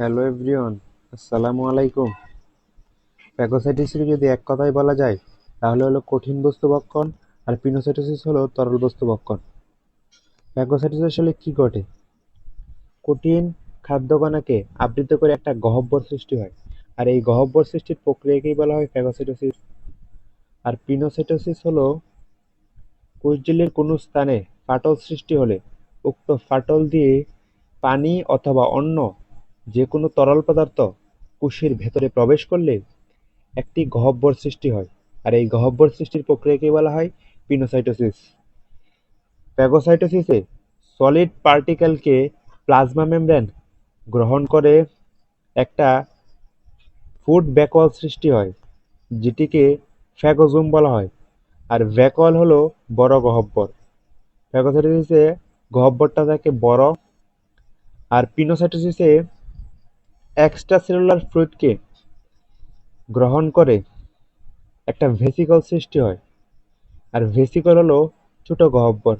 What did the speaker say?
Hello everyone, আসসালামু আলাইকুম। প্যাগোসাইটিসকে যদি এক কথায় বলা যায়, তাহলে হলো কঠিন বস্তু বক্ষণ আর পিনোসাইটোসিস হলো তরল বস্তু বক্ষণ প্যাগোসাইটিস আসলে কি ঘটে? কঠিন খাদ্যকণাকে আবৃত করে একটা গহ্বর সৃষ্টি হয়, আর এই গহব্বর সৃষ্টির প্রক্রিয়াকেই বলা হয় প্যাগোসাইটোসিস। আর পিনোসাইটোসিস হলো কোষঝিল্লির কোনো স্থানে ফাটল সৃষ্টি হলে উক্ত ফাটল দিয়ে পানি অথবা অন্য যে কোনো তরল পদার্থ কোষের ভেতরে প্রবেশ করলে একটি গহ্বর সৃষ্টি হয়, আর এই গহ্বর সৃষ্টির প্রক্রিয়াকে বলা হয় পিনোসাইটোসিস। প্যাগোসাইটোসিসে সলিড পার্টিকেলকে প্লাজমা মেমব্রেন গ্রহণ করে একটা ফুড ব্যাকল সৃষ্টি হয়, যেটিকে ফ্যাগোজুম বলা হয়, আর ব্যাকল হলো বড় গহ্বর ফ্যাগোসাইটোসিসে গহ্বরটা থাকে বড়, আর পিনোসাইটোসিসে এক্সট্রাসেলুলার ফ্লুইডকে গ্রহণ করে একটা ভেসিকল সৃষ্টি হয়। আর ভেসিকল হলো ছোট গহ্বর।